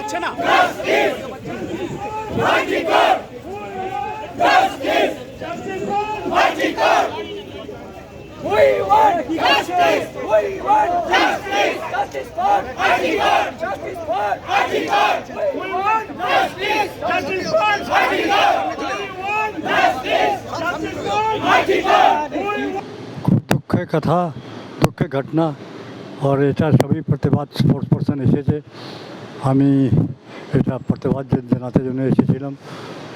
আচ্ছা না We want justice! We want justice! Justice for Adhikar! Justice for Adhikar! We want justice! Justice for Adhikar! We want justice! Justice for Adhikar! We want খুব দুঃখের কথা দুঃখের ঘটনা আর এটা সবই প্রতিবাদ স্পোর্টস পার্সন এসেছে আমি এটা প্রতিবাদ জন- জানাতে জন্য এসেছিলাম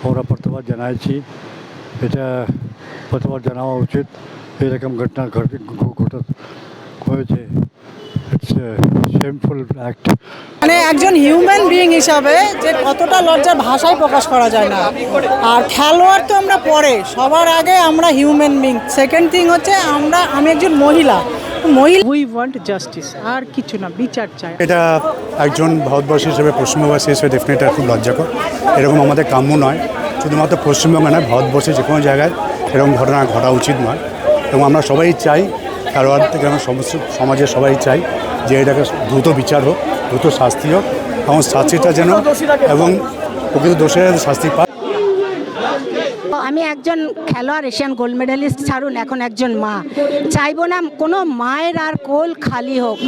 ওরা প্রতিবাদ জানাইছি এটা প্রতিবাদ জানাওয়া উচিত এরকম ঘটনা ঘটে হয়েছে মানে একজন হিউম্যান বিইং হিসাবে যে কতটা লজ্জার ভাষায় প্রকাশ করা যায় না। আর খেলোয়াড় তো আমরা পরে, সবার আগে আমরা হিউম্যান বিং সেকেন্ড থিং হচ্ছে আমরা, আমি একজন মহিলা মহিলা উই ওয়ান্ট জাস্টিস আর কিছু না বিচার চাই। এটা একজন ভারতবর্ষী হিসেবে পশ্চিমবঙ্গবাসী হিসেবে ডেফিনেট এটা খুব লজ্জাকর। এরকম আমাদের কাম্য নয়। শুধুমাত্র পশ্চিমবঙ্গে নয় ভারতবর্ষে যে কোনো জায়গায় এরকম ঘটনা ঘটা উচিত নয়। এবং আমরা সবাই চাই খেলোয়াড় থেকে আমরা সমস্ত সমাজের সবাই চাই যে এটাকে দ্রুত বিচার হোক দ্রুত শাস্তি হোক। এবং শাস্তিটা যেন এবং প্রকৃত দোষের শাস্তি পায়। আমি একজন খেলোয়াড় এশিয়ান গোল্ড মেডেলিস্ট ছাড়ুন এখন একজন মা। চাইব না কোনো মায়ের আর কোল খালি হোক।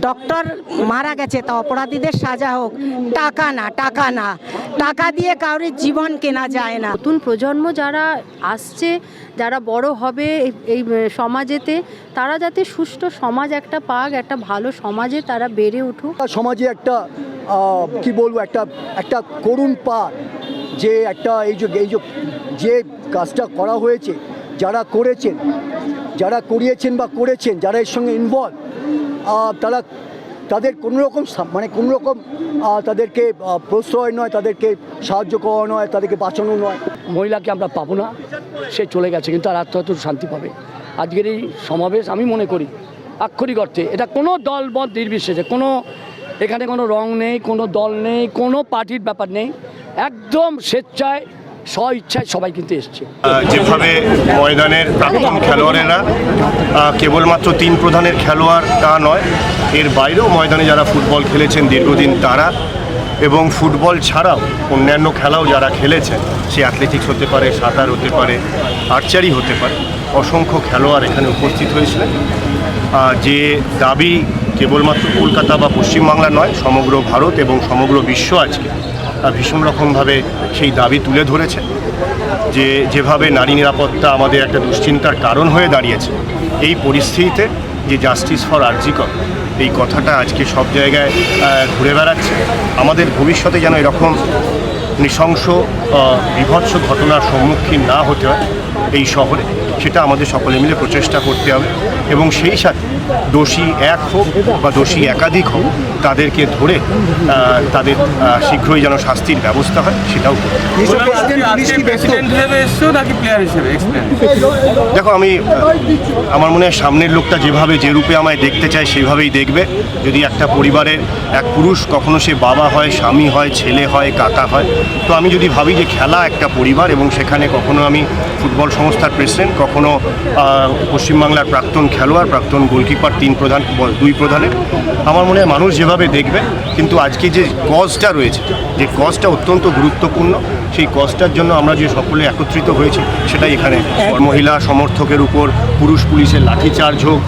ডক্টর মারা গেছে তা অপরাধীদের সাজা হোক। টাকা না টাকা না। টাকা দিয়ে কাউরির জীবন কেনা যায় না। নতুন প্রজন্ম যারা আসছে যারা বড় হবে এই- এই সমাজেতে তারা যাতে সুষ্ঠু সমাজ একটা পাক একটা ভালো সমাজে তারা বেড়ে উঠুক। সমাজে একটা কি বলব একটা একটা করুণ পার যে একটা এই যে এই যে কাজটা করা হয়েছে, যারা করেছেন, যারা করিয়েছেন বা করেছেন, যারা এর সঙ্গে ইনভলভ তারা, তাদের কোনো রকম মানে কোনো রকম তাদেরকে প্রশ্রয় নয়, তাদেরকে সাহায্য করা নয়, তাদেরকে বাঁচানো নয়। মহিলাকে আমরা পাবো না, সে চলে গেছে, কিন্তু আর আত্মহত্য শান্তি পাবে। আজকের এই সমাবেশ আমি মনে করি, আক্ষরিক অর্থে, এটা কোনো দল নির্বিশেষে, কোনো, এখানে কোনো রং নেই, কোনো দল নেই, কোনো পার্টির ব্যাপার নেই একদম স্বেচ্ছায় স্ব ইচ্ছায় সবাই কিন্তু এসছে। যেভাবে ময়দানের প্রাক্তন খেলোয়াড়েরা কেবলমাত্র তিন প্রধানের খেলোয়াড় তা নয়, এর বাইরেও ময়দানে যারা ফুটবল খেলেছেন দীর্ঘদিন তারা, এবং ফুটবল ছাড়াও অন্যান্য খেলাও যারা খেলেছেন, সে অ্যাথলেটিক্স হতে পারে, সাঁতার হতে পারে আর্চারি হতে পারে, অসংখ্য খেলোয়াড় এখানে উপস্থিত হয়েছিলেন। যে দাবি কেবলমাত্র কলকাতা বা পশ্চিমবাংলা নয়, সমগ্র ভারত এবং সমগ্র বিশ্ব আজকে ভীষণ রকমভাবে সেই দাবি তুলে ধরেছে যে যেভাবে নারী নিরাপত্তা আমাদের একটা দুশ্চিন্তার কারণ হয়ে দাঁড়িয়েছে, এই পরিস্থিতিতে যে জাস্টিস ফর আর্জিকর, এই কথাটা আজকে সব জায়গায় ঘুরে বেড়াচ্ছে। আমাদের ভবিষ্যতে যেন এরকম নৃশংস বিভৎস ঘটনার সম্মুখীন না হতে হয় এই শহরে, সেটা আমাদের সকলে মিলে প্রচেষ্টা করতে হবে এবং সেই সাথে দোষী এক হোক বা দোষী একাধিক হোক তাদেরকে ধরে তাদের শীঘ্রই যেন শাস্তির ব্যবস্থা হয় সেটাও দেখো আমি আমার মনে হয় সামনের লোকটা যেভাবে যে রূপে আমায় দেখতে চায় সেভাবেই দেখবে। যদি একটা পরিবারের এক পুরুষ কখনো সে বাবা হয় স্বামী হয় ছেলে হয় কাকা হয় তো আমি যদি ভাবি যে খেলা একটা পরিবার এবং সেখানে কখনো আমি ফুটবল সংস্থার প্রেসিডেন্ট কখনো পশ্চিমবাংলার প্রাক্তন খেলোয়াড় প্রাক্তন গোলকিপার তিন প্রধান দুই প্রধানের আমার মনে হয় মানুষ যেভাবে দেখবে, কিন্তু আজকে যে কজটা রয়েছে, যে কজটা অত্যন্ত গুরুত্বপূর্ণ, সেই কজটার জন্য আমরা যে সকলে একত্রিত হয়েছি, সেটাই এখানে মহিলা সমর্থকের উপর, পুরুষ পুলিশের লাঠিচার্জ হোক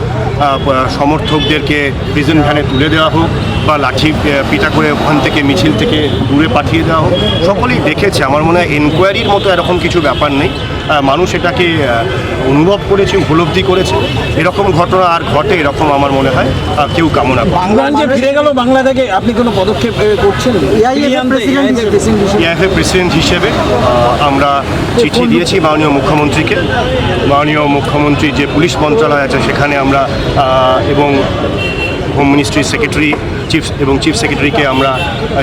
সমর্থকদেরকে প্রিজন ভ্যানে তুলে দেওয়া হোক, বা লাঠি পিটা করে ওখান থেকে মিছিল থেকে দূরে পাঠিয়ে দেওয়া হোক, সকলেই দেখেছে। আমার মনে হয় এনকোয়ারির মতো এরকম কিছু ব্যাপার নেই। মানুষ এটাকে অনুভব করেছে উপলব্ধি করেছে। এরকম ঘটনা আর ঘটে এরকম আমার মনে হয় কেউ কামনা করে বাংলা ফিরে গেল বাংলা থেকে আপনি কোনো পদক্ষেপ এ, করছেন? প্রেসিডেন্ট হিসেবে। আমরা চিঠি দিয়েছি মাননীয় মুখ্যমন্ত্রীকে। মাননীয় মুখ্যমন্ত্রী যে পুলিশ মন্ত্রণালয় আছে সেখানে আমরা এবং হোম মিনিস্ট্রির সেক্রেটারি চিফ এবং চিফ সেক্রেটারিকে আমরা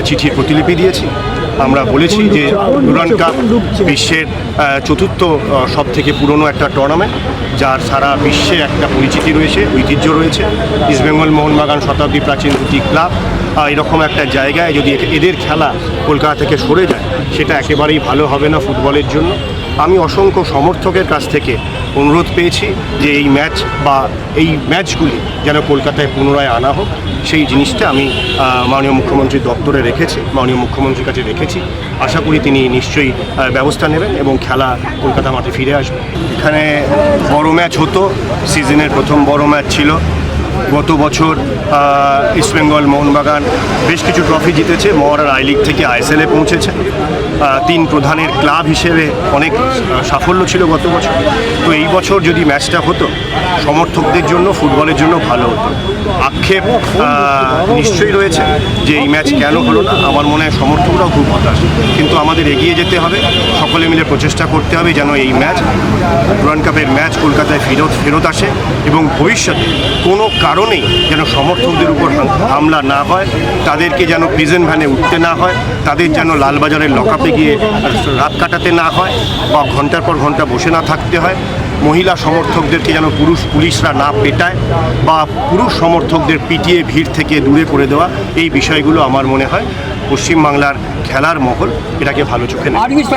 চিঠির প্রতিলিপি দিয়েছি। আমরা বলেছি যে ডুরান কাপ বিশ্বের চতুর্থ সব থেকে পুরনো একটা টুর্নামেন্ট যার সারা বিশ্বে একটা পরিচিতি রয়েছে, ঐতিহ্য রয়েছে। ইস্টবেঙ্গল মোহনবাগান শতাব্দী প্রাচীন দুটি ক্লাব এরকম একটা জায়গায় যদি এদের খেলা কলকাতা থেকে সরে যায়, সেটা একেবারেই ভালো হবে না ফুটবলের জন্য। আমি অসংখ্য সমর্থকের কাছ থেকে অনুরোধ পেয়েছি যে এই ম্যাচ বা এই ম্যাচগুলি যেন কলকাতায় পুনরায় আনা হোক, সেই জিনিসটা আমি মাননীয় মুখ্যমন্ত্রীর দপ্তরে রেখেছি, মাননীয় মুখ্যমন্ত্রীর কাছে রেখেছি। আশা করি তিনি নিশ্চয়ই ব্যবস্থা নেবেন এবং খেলা কলকাতা মাঠে ফিরে আসবে। এখানে বড় ম্যাচ হতো, সিজনের প্রথম বড় ম্যাচ ছিল। গত বছর ইস্টবেঙ্গল মোহনবাগান বেশ কিছু ট্রফি জিতেছে মহারার আই লিগ থেকে আইএসএলে পৌঁছেছে। তিন প্রধানের ক্লাব হিসেবে অনেক সাফল্য ছিল গত বছর। তো এই বছর যদি ম্যাচটা হতো, সমর্থকদের জন্য ফুটবলের জন্য ভালো হতো। আক্ষেপ নিশ্চয়ই রয়েছে যে এই ম্যাচ কেন হলো না। আমার মনে হয় সমর্থকরাও খুব হতাশ। কিন্তু আমাদের এগিয়ে যেতে হবে। সকলে মিলে প্রচেষ্টা করতে হবে যেন এই ম্যাচ ডুরান কাপের ম্যাচ কলকাতায় ফেরত ফেরত আসে এবং ভবিষ্যতে কোনো কারণেই যেন সমর্থকদের উপর হামলা না হয়। তাদেরকে যেন প্রিজন ভ্যানে উঠতে না হয়। তাদের যেন লালবাজারের লকআপে গিয়ে রাত কাটাতে না হয় বা ঘণ্টার পর ঘণ্টা বসে না থাকতে হয়। মহিলা সমর্থকদেরকে যেন পুরুষ পুলিশরা না পেটায় বা পুরুষ সমর্থকদের পিটিয়ে ভিড় থেকে দূরে করে দেওয়া, এই বিষয়গুলো আমার মনে হয় পশ্চিমবাংলার খেলার মহল এটাকে ভালো চোখে